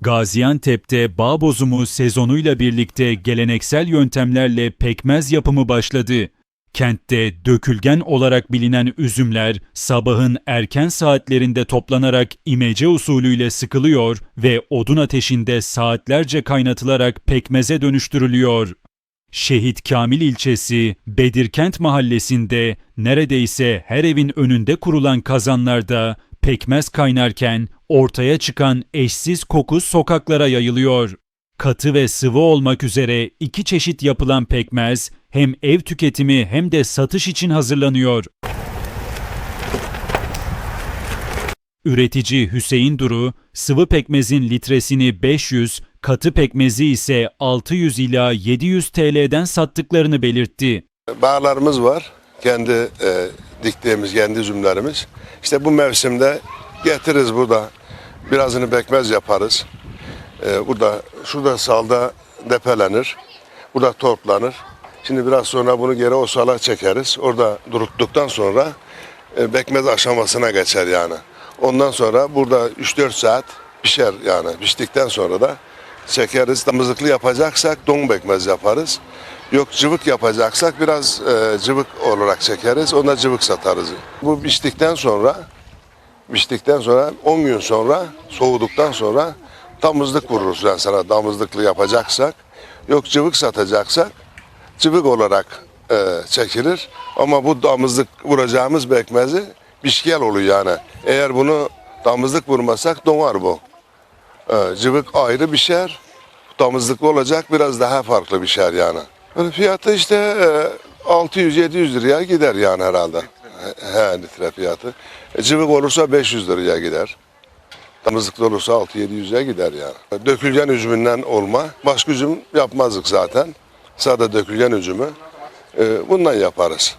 Gaziantep'te bağ bozumu sezonuyla birlikte geleneksel yöntemlerle pekmez yapımı başladı. Kentte dökülgen olarak bilinen üzümler sabahın erken saatlerinde toplanarak imece usulüyle sıkılıyor ve odun ateşinde saatlerce kaynatılarak pekmeze dönüştürülüyor. Şehit Kamil ilçesi Bedirkent mahallesinde neredeyse her evin önünde kurulan kazanlarda pekmez kaynarken ortaya çıkan eşsiz koku sokaklara yayılıyor. Katı ve sıvı olmak üzere iki çeşit yapılan pekmez hem ev tüketimi hem de satış için hazırlanıyor. Üretici Hüseyin Duru, sıvı pekmezin litresini 500, katı pekmezi ise 600 ila 700 TL'den sattıklarını belirtti. Bağlarımız var. Kendi e, diktiğimiz kendi üzümlerimiz. İşte bu mevsimde getiririz burada. Birazını pekmez yaparız. E, burada şurada salda depelenir. Burada toplanır. Şimdi biraz sonra bunu geri o sala çekeriz. Orada duruttuktan sonra e, pekmez aşamasına geçer yani. Ondan sonra burada 3-4 saat pişer yani. Piştikten sonra da çekeriz. Damızlıklı yapacaksak don pekmez yaparız. Yok cıvık yapacaksak biraz e, cıvık olarak çekeriz. Ona cıvık satarız. Bu piştikten sonra piştikten sonra 10 gün sonra soğuduktan sonra damızlık vururuz yani sana damızlıklı yapacaksak. Yok cıvık satacaksak cıvık olarak e, çekilir. Ama bu damızlık vuracağımız pekmezi pişkel oluyor yani. Eğer bunu damızlık vurmasak donar bu. E, cıvık ayrı pişer. Damızlıklı olacak biraz daha farklı pişer yani. Böyle fiyatı işte e, 600-700 liraya gider yani herhalde. He, litre fiyatı. E, cıvık olursa 500 liraya gider. Damızlıklı olursa 6-700'e gider yani. Dökülgen üzümünden olma. Başka üzüm yapmazdık zaten. Sadece dökülgen üzümü. E, bundan yaparız.